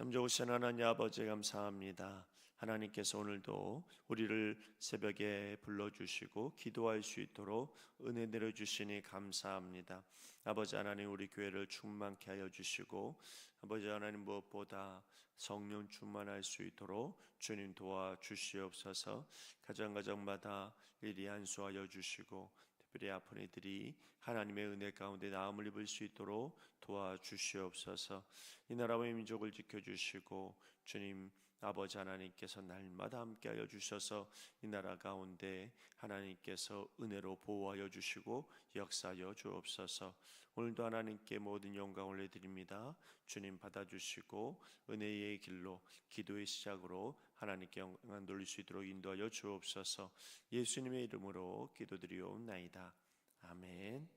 참 좋으신 하나님 아버지 감사합니다. 하나님께서 오늘도 우리를 새벽에 불러주시고 기도할 수 있도록 은혜 내려주시니 감사합니다. 아버지 하나님 우리 교회를 충만케 하여 주시고 아버지 하나님 무엇보다 성령 충만할 수 있도록 주님 도와 주시옵소서 가정 가정마다 일이 안수하여 주시고 특별히 아픈 이들이 하나님의 은혜 가운데 나음을 입을 수 있도록 도와주시옵소서. 이 나라와 이 민족을 지켜주시고 주님 아버지 하나님께서 날마다 함께하여 주셔서 이 나라 가운데 하나님께서 은혜로 보호하여 주시고 역사하여 주옵소서. 오늘도 하나님께 모든 영광을 올려드립니다. 주님 받아주시고 은혜의 길로 기도의 시작으로 하나님께 영광 돌릴 수 있도록 인도하여 주옵소서. 예수님의 이름으로 기도드리옵나이다. 아멘.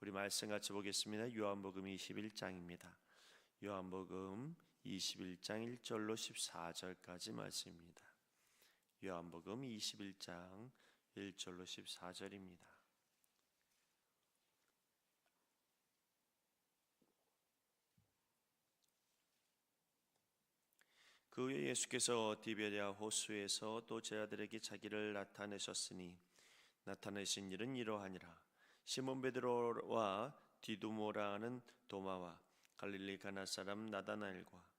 우리 말씀 같이 보겠습니다. 요한복음 21장입니다. 요한복음 21장 1절로 14절까지 말씀입니다. 요한복음 21장 1절로 14절입니다. 그 후에 예수께서 디베리아 호수에서 또 제자들에게 자기를 나타내셨으니 나타내신 일은 이러하니라 시몬 베드로와 디두모라는 도마와 갈릴리 가나 사람 나다나엘과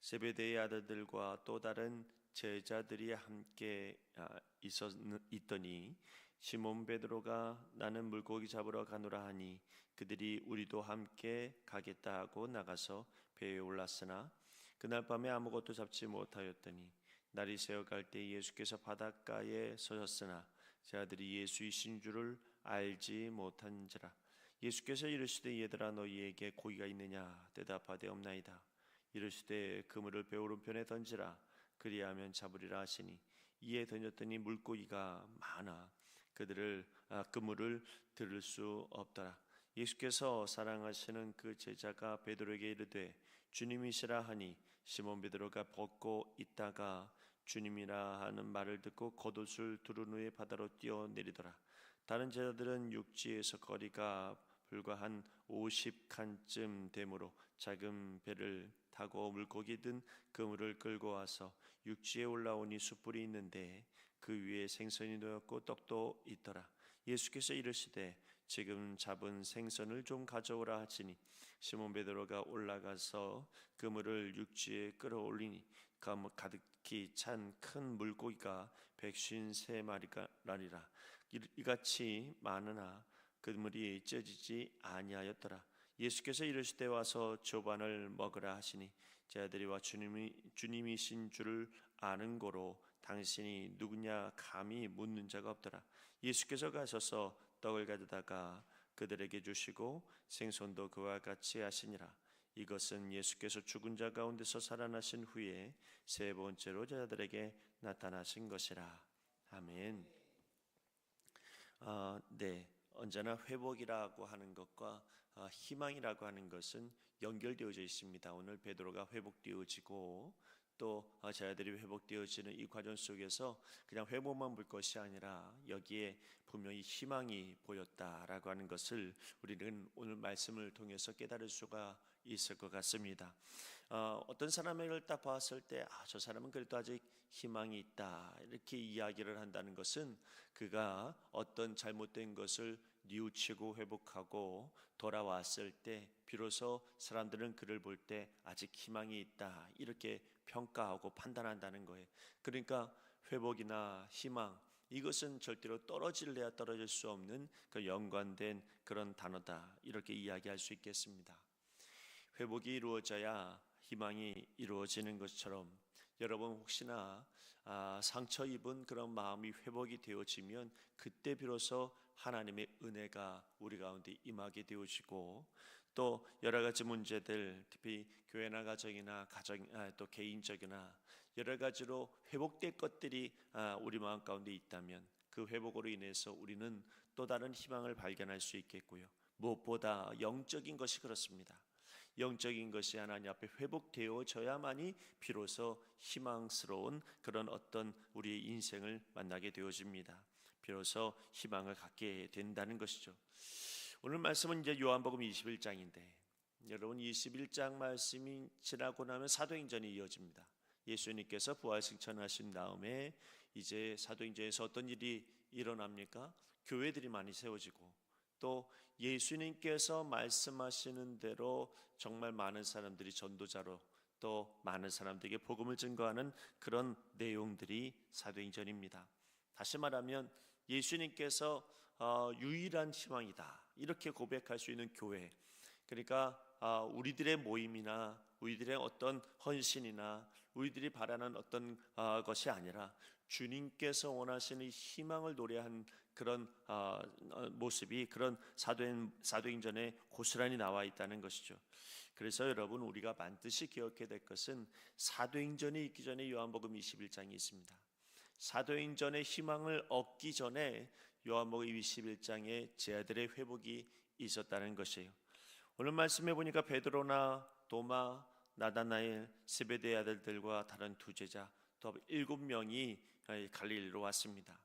세베대의 아들들과 또 다른 제자들이 함께 아, 있었, 있더니 시몬 베드로가 나는 물고기 잡으러 가노라 하니 그들이 우리도 함께 가겠다 하고 나가서 배에 올랐으나 그날 밤에 아무것도 잡지 못하였더니 날이 새어갈 때 예수께서 바닷가에 서셨으나 제자들이 예수이신 줄을 알지 못한지라. 예수께서 이르시되 얘들아 너희에게 고기가 있느냐? 대답하되 없나이다 이르시되 그물을 배 오른편에 던지라. 그리하면 잡으리라 하시니 이에 던졌더니 물고기가 많아 그들을 아, 그물을 들을 수 없더라. 예수께서 사랑하시는 그 제자가 베드로에게 이르되 주님이시라 하니 시몬 베드로가 벗고 있다가 주님이라 하는 말을 듣고 겉옷을 두른 후에 바다로 뛰어내리더라. 다른 제자들은 육지에서 거리가 불과 한 50칸쯤 되므로 작은 배를 타고 물고기 든 그물을 끌고 와서 육지에 올라오니 숯불이 있는데 그 위에 생선이 놓였고 떡도 있더라. 예수께서 이르시되 지금 잡은 생선을 좀 가져오라 하시니 시몬 베드로가 올라가서 그물을 육지에 끌어올리니 가득히 찬 큰 물고기가 백쉰 세 마리라니라 이같이 많으나 그물이 쪄지지 아니하였더라. 예수께서 이르시되 와서 조반을 먹으라 하시니 제자들이와 주님이 주님이신 줄을 아는 고로 당신이 누구냐 감히 묻는 자가 없더라. 예수께서 가셔서 떡을 가져다가 그들에게 주시고 생선도 그와 같이 하시니라. 이것은 예수께서 죽은 자 가운데서 살아나신 후에 세 번째로 제자들에게 나타나신 것이라. 아멘. 아, 네. 언제나 회복이라고 하는 것과 아, 희망이라고 하는 것은 연결되어져 있습니다. 오늘 베드로가 회복되어지고 또 아, 제자들이 회복되어지는 이 과정 속에서 그냥 회복만 볼 것이 아니라 여기에 분명히 희망이 보였다라고 하는 것을 우리는 오늘 말씀을 통해서 깨달을 수가 있을 것 같습니다. 어, 떤 사람을 딱 봤을 때, 아, 저 사람은 그래도 아직 희망이 있다. 이렇게 이야기를 한다는 것은 그가 어떤 잘못된 것을 뉘우치고 회복하고 돌아왔을 때, 비로소 사람들은 그를 볼 때 아직 희망이 있다. 이렇게 평가하고 판단한다는 거예요. 그러니까 회복이나 희망, 이것은 절대로 떨어질래야 떨어질 수 없는 그 연관된 그런 단어다. 이렇게 이야기할 수 있겠습니다. 회복이 이루어져야 희망이 이루어지는 것처럼 여러분 혹시나 아, 상처 입은 그런 마음이 회복이 되어지면 그때 비로소 하나님의 은혜가 우리 가운데 임하게 되어지고 또 여러 가지 문제들 특히 교회나 가정이나 가정 아, 또 개인적이나 여러 가지로 회복될 것들이 아, 우리 마음 가운데 있다면 그 회복으로 인해서 우리는 또 다른 희망을 발견할 수 있겠고요. 무엇보다 영적인 것이 그렇습니다. 영적인 것이 하나님 앞에 회복되어져야만이 비로소 희망스러운 그런 어떤 우리의 인생을 만나게 되어집니다. 비로소 희망을 갖게 된다는 것이죠. 오늘 말씀은 이제 요한복음 21장인데 여러분 21장 말씀이 지나고 나면 사도행전이 이어집니다. 예수님께서 부활승천하신 다음에 이제 사도행전에서 어떤 일이 일어납니까? 교회들이 많이 세워지고 또 예수님께서 말씀하시는 대로 정말 많은 사람들이 전도자로 또 많은 사람들에게 복음을 증거하는 그런 내용들이 사도행전입니다. 다시 말하면 예수님께서 어, 유일한 희망이다 이렇게 고백할 수 있는 교회. 그러니까 아, 우리들의 모임이나 우리들의 어떤 헌신이나 우리들이 바라는 어떤 아, 것이 아니라 주님께서 원하시는 희망을 노래한 그런 아, 어, 모습이 그런 사도행 사도행전에 고스란히 나와 있다는 것이죠. 그래서 여러분 우리가 반드시 기억해야 될 것은 사도행전이 있기 전에 요한복음 21장이 있습니다. 사도행전의 희망을 얻기 전에 요한복음 21장에 제 아들의 회복이 있었다는 것이에요. 오늘 말씀해 보니까 베드로나 도마, 나다나엘, 세베대의 아들들과 다른 두 제자 또 일곱 명이 갈릴리로 왔습니다.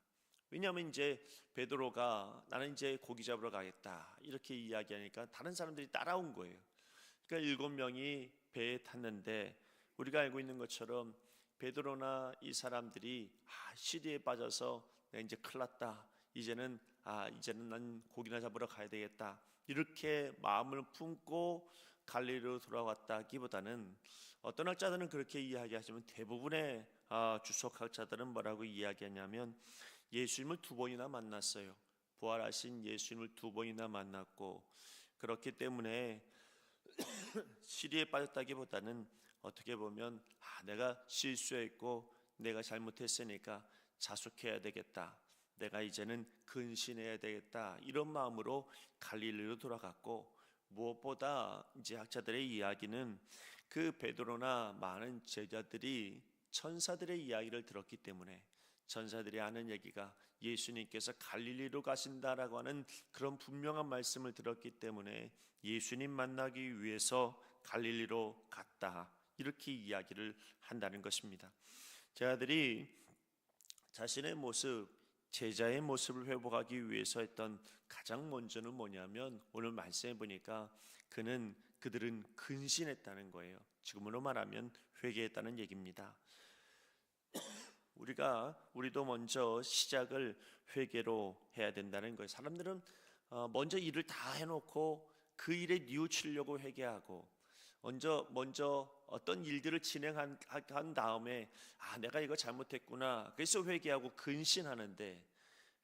왜냐하면 이제 베드로가 나는 이제 고기 잡으러 가겠다 이렇게 이야기하니까 다른 사람들이 따라온 거예요. 그러니까 일곱 명이 배에 탔는데 우리가 알고 있는 것처럼 베드로나 이 사람들이 아, 시리에 빠져서 내가 이제 큰일 났다. 이제는 아 이제는 난 고기나 잡으러 가야 되겠다. 이렇게 마음을 품고 갈릴리로 돌아왔다기보다는 어떤 학자들은 그렇게 이야기하지만 대부분의 아, 주석학자들은 뭐라고 이야기하냐면 예수님을 두 번이나 만났어요. 부활하신 예수님을 두 번이나 만났고 그렇기 때문에 시리에 빠졌다기보다는 어떻게 보면 아, 내가 실수했고 내가 잘못했으니까 자숙해야 되겠다. 내가 이제는 근신해야 되겠다. 이런 마음으로 갈릴리로 돌아갔고 무엇보다 이제 학자들의 이야기는 그 베드로나 많은 제자들이 천사들의 이야기를 들었기 때문에 천사들이 하는 얘기가 예수님께서 갈릴리로 가신다라고 하는 그런 분명한 말씀을 들었기 때문에 예수님 만나기 위해서 갈릴리로 갔다. 이렇게 이야기를 한다는 것입니다. 제자들이 자신의 모습, 제자의 모습을 회복하기 위해서 했던 가장 먼저는 뭐냐면 오늘 말씀해 보니까 그는 그들은 근신했다는 거예요. 지금으로 말하면 회개했다는 얘기입니다. 우리가 우리도 먼저 시작을 회개로 해야 된다는 거예요. 사람들은 어, 먼저 일을 다 해놓고 그 일에 뉘우치려고 회개하고 먼저 먼저 어떤 일들을 진행한 한 다음에 아 내가 이거 잘못했구나 그래서 회개하고 근신하는데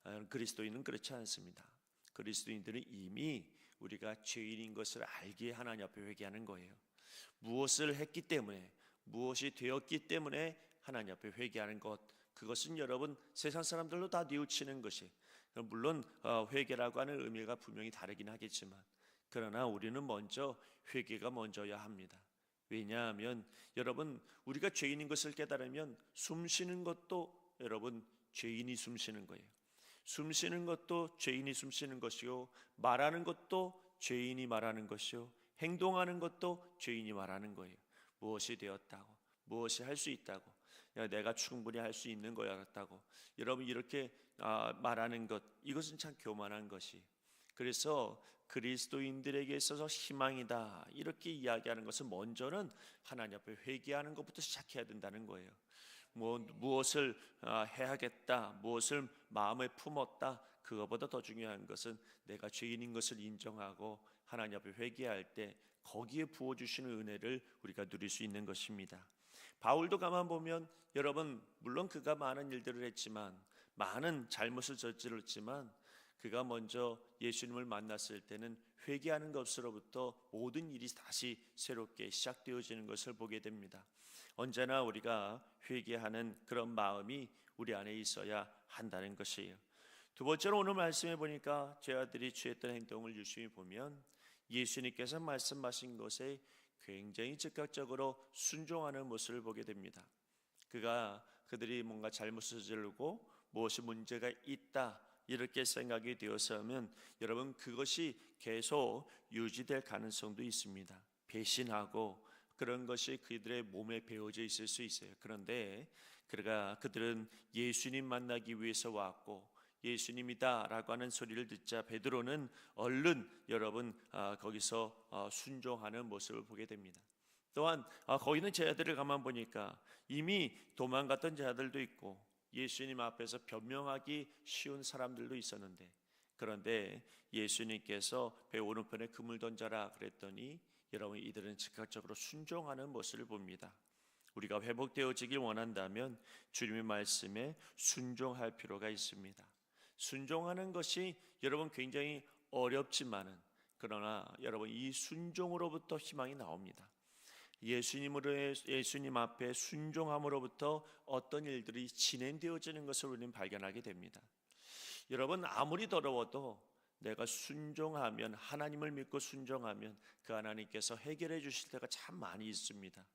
어, 그리스도인은 그렇지 않습니다. 그리스도인들은 이미 우리가 죄인인 것을 알기에 하나님 앞에 회개하는 거예요. 무엇을 했기 때문에 무엇이 되었기 때문에 하나님 앞에 회개하는 것 그것은 여러분 세상 사람들로 다 뉘우치는 것이 물론 어, 회개라고 하는 의미가 분명히 다르긴 하겠지만 그러나 우리는 먼저 회개가 먼저야 합니다. 왜냐하면 여러분 우리가 죄인인 것을 깨달으면 숨 쉬는 것도 여러분 죄인이 숨 쉬는 거예요. 숨 쉬는 것도 죄인이 숨 쉬는 것이요 말하는 것도 죄인이 말하는 것이요 행동하는 것도 죄인이 말하는 거예요. 무엇이 되었다고 무엇이 할 수 있다고 내가 충분히 할 수 있는 거였다고 여러분 이렇게 아, 말하는 것 이것은 참 교만한 것이 그래서 그리스도인들에게 있어서 희망이다 이렇게 이야기하는 것은 먼저는 하나님 앞에 회개하는 것부터 시작해야 된다는 거예요. 뭐 무엇을 아, 해야겠다, 무엇을 마음에 품었다 그거보다 더 중요한 것은 내가 죄인인 것을 인정하고 하나님 앞에 회개할 때 거기에 부어 주시는 은혜를 우리가 누릴 수 있는 것입니다. 바울도 가만 보면 여러분 물론 그가 많은 일들을 했지만 많은 잘못을 저질렀지만 그가 먼저 예수님을 만났을 때는 회개하는 것으로부터 모든 일이 다시 새롭게 시작되어지는 것을 보게 됩니다. 언제나 우리가 회개하는 그런 마음이 우리 안에 있어야 한다는 것이에요. 두 번째로 오늘 말씀해 보니까 제 아들이 취했던 행동을 유심히 보면 예수님께서 말씀하신 것에 굉장히 즉각적으로 순종하는 모습을 보게 됩니다. 그가 그들이 뭔가 잘못을 저지르고 무엇이 문제가 있다 이렇게 생각이 되어서면 여러분 그것이 계속 유지될 가능성도 있습니다. 배신하고 그런 것이 그들의 몸에 배어져 있을 수 있어요. 그런데 그가 그들은 예수님 만나기 위해서 왔고 예수님이다라고 하는 소리를 듣자 베드로는 얼른 여러분 아, 거기서 어, 순종하는 모습을 보게 됩니다. 또한 아, 거기 있는 제자들을 가만 보니까 이미 도망갔던 제자들도 있고 예수님 앞에서 변명하기 쉬운 사람들도 있었는데 그런데 예수님께서 배 오른편에 금을 던져라 그랬더니 여러분 이들은 즉각적으로 순종하는 모습을 봅니다. 우리가 회복되어지길 원한다면 주님의 말씀에 순종할 필요가 있습니다. 순종하는 것이 여러분 굉장히 어렵지만은 그러나 여러분 이 순종으로부터 희망이 나옵니다. 예수님으로 예수님 앞에 순종함으로부터 어떤 일들이 진행되어지는 것을 우리는 발견하게 됩니다. 여러분 아무리 더러워도 내가 순종하면 하나님을 믿고 순종하면 그 하나님께서 해결해 주실 때가 참 많이 있습니다.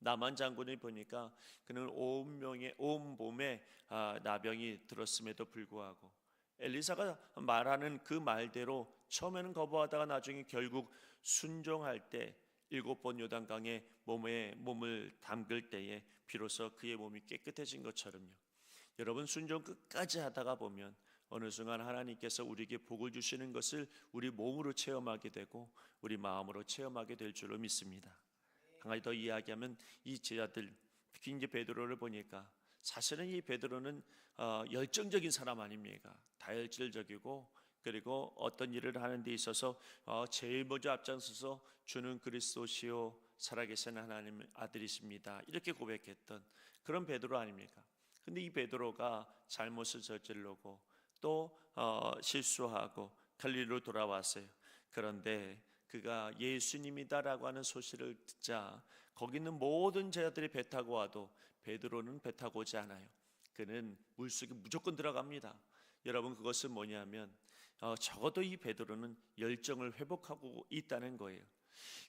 나만 장군을 보니까 그는 온 명의 온 몸에 아, 나병이 들었음에도 불구하고 엘리사가 말하는 그 말대로 처음에는 거부하다가 나중에 결국 순종할 때 일곱 번 요단강에 몸에 몸을 담글 때에 비로소 그의 몸이 깨끗해진 것처럼요. 여러분 순종 끝까지 하다가 보면 어느 순간 하나님께서 우리에게 복을 주시는 것을 우리 몸으로 체험하게 되고 우리 마음으로 체험하게 될 줄로 믿습니다. 한 가지 더 이야기하면 이 제자들 특히 이제 베드로를 보니까 사실은 이 베드로는 어, 열정적인 사람 아닙니까? 다혈질적이고 그리고 어떤 일을 하는 데 있어서 어, 제일 먼저 앞장서서 주는 그리스도시요 살아계신 하나님 아들이십니다. 이렇게 고백했던 그런 베드로 아닙니까? 근데 이 베드로가 잘못을 저지르고 또 어, 실수하고 갈릴리로 돌아왔어요. 그런데 그가 예수님이다라고 하는 소식을 듣자 거기 있는 모든 제자들이 배 타고 와도 베드로는 배 타고 오지 않아요. 그는 물속에 무조건 들어갑니다. 여러분 그것은 뭐냐면 어, 적어도 이 베드로는 열정을 회복하고 있다는 거예요.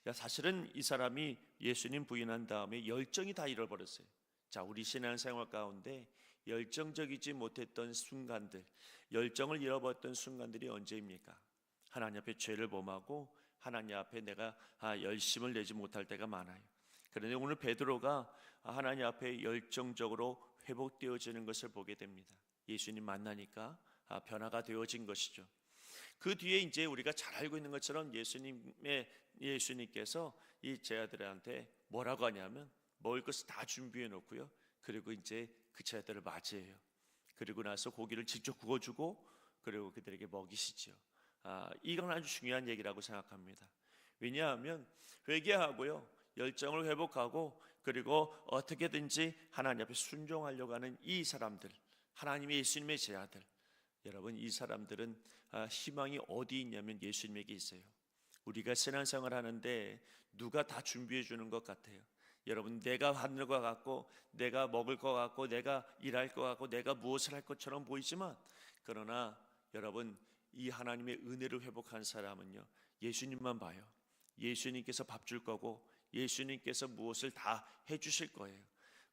야, 사실은 이 사람이 예수님 부인한 다음에 열정이 다 잃어버렸어요. 자, 우리 신앙생활 가운데 열정적이지 못했던 순간들, 열정을 잃어버렸던 순간들이 언제입니까? 하나님 앞에 죄를 범하고 하나님 앞에 내가 아, 열심을 내지 못할 때가 많아요. 그런데 오늘 베드로가 하나님 앞에 열정적으로 회복되어지는 것을 보게 됩니다. 예수님 만나니까 아, 변화가 되어진 것이죠. 그 뒤에 이제 우리가 잘 알고 있는 것처럼 예수님의 예수님께서 이 제자들한테 뭐라고 하냐면 먹을 것을 다 준비해 놓고요. 그리고 이제 그 제자들을 맞이해요. 그리고 나서 고기를 직접 구워주고 그리고 그들에게 먹이시죠. 아, 이건 아주 중요한 얘기라고 생각합니다. 왜냐하면 회개하고요, 열정을 회복하고 그리고 어떻게든지 하나님 앞에 순종하려고 하는 이 사람들, 하나님의 예수님의 제자들, 여러분 이 사람들은 아, 희망이 어디 있냐면 예수님에게 있어요. 우리가 신앙생활 하는데 누가 다 준비해 주는 것 같아요. 여러분 내가 하는 것 같고 내가 먹을 것 같고 내가 일할 것 같고 내가 무엇을 할 것처럼 보이지만 그러나 여러분 이 하나님의 은혜를 회복한 사람은요 예수님만 봐요. 예수님께서 밥 줄 거고 예수님께서 무엇을 다 해주실 거예요.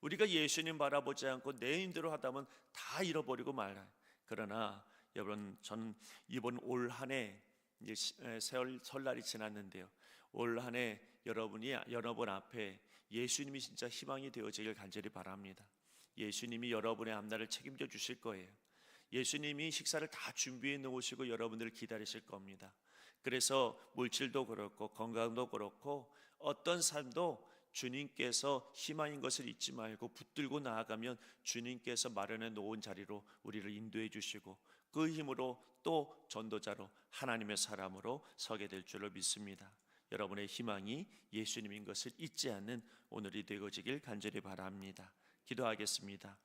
우리가 예수님 바라보지 않고 내 힘대로 하다면 다 잃어버리고 말아요. 그러나 여러분 저는 이번 올 한해 이제 세월 설날이 지났는데요. 올 한해 여러분이 여러분 앞에 예수님이 진짜 희망이 되어지길 간절히 바랍니다. 예수님이 여러분의 앞날을 책임져 주실 거예요. 예수님이 식사를 다 준비해 놓으시고 여러분들을 기다리실 겁니다. 그래서 물질도 그렇고 건강도 그렇고 어떤 삶도 주님께서 희망인 것을 잊지 말고 붙들고 나아가면 주님께서 마련해 놓은 자리로 우리를 인도해 주시고 그 힘으로 또 전도자로 하나님의 사람으로 서게 될 줄로 믿습니다. 여러분의 희망이 예수님인 것을 잊지 않는 오늘이 되어지길 간절히 바랍니다. 기도하겠습니다.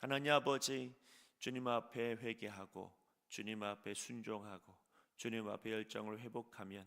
하나님 아버지 주님 앞에 회개하고 주님 앞에 순종하고 주님 앞에 열정을 회복하면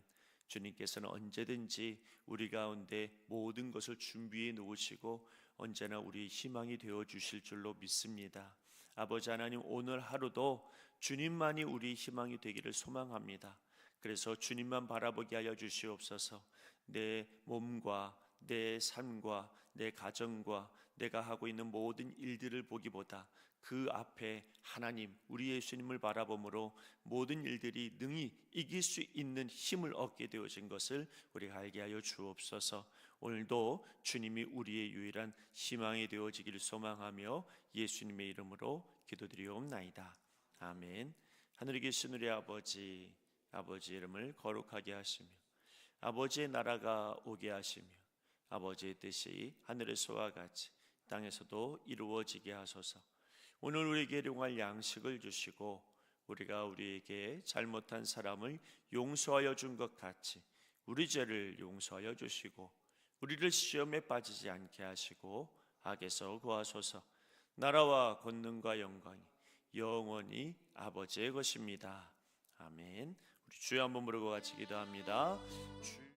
주님께서는 언제든지 우리 가운데 모든 것을 준비해 놓으시고 언제나 우리 희망이 되어 주실 줄로 믿습니다. 아버지 하나님 오늘 하루도 주님만이 우리 희망이 되기를 소망합니다. 그래서 주님만 바라보게 하여 주시옵소서. 내 몸과 내 삶과 내 가정과 내가 하고 있는 모든 일들을 보기보다 그 앞에 하나님 우리 예수님을 바라봄으로 모든 일들이 능히 이길 수 있는 힘을 얻게 되어진 것을 우리가 알게 하여 주옵소서. 오늘도 주님이 우리의 유일한 희망이 되어지기를 소망하며 예수님의 이름으로 기도드리옵나이다. 아멘. 하늘에 계신 우리 아버지, 아버지 이름을 거룩하게 하시며 아버지의 나라가 오게 하시며 아버지의 뜻이 하늘에서와 같이 땅에서도 이루어지게 하소서. 오늘 우리에게 일용할 양식을 주시고 우리가 우리에게 잘못한 사람을 용서하여 준 것 같이 우리 죄를 용서하여 주시고 우리를 시험에 빠지지 않게 하시고 악에서 구하소서. 나라와 권능과 영광이 영원히 아버지의 것입니다. 아멘. 우리 주여 한번 부르고 같이 기도합니다. 주...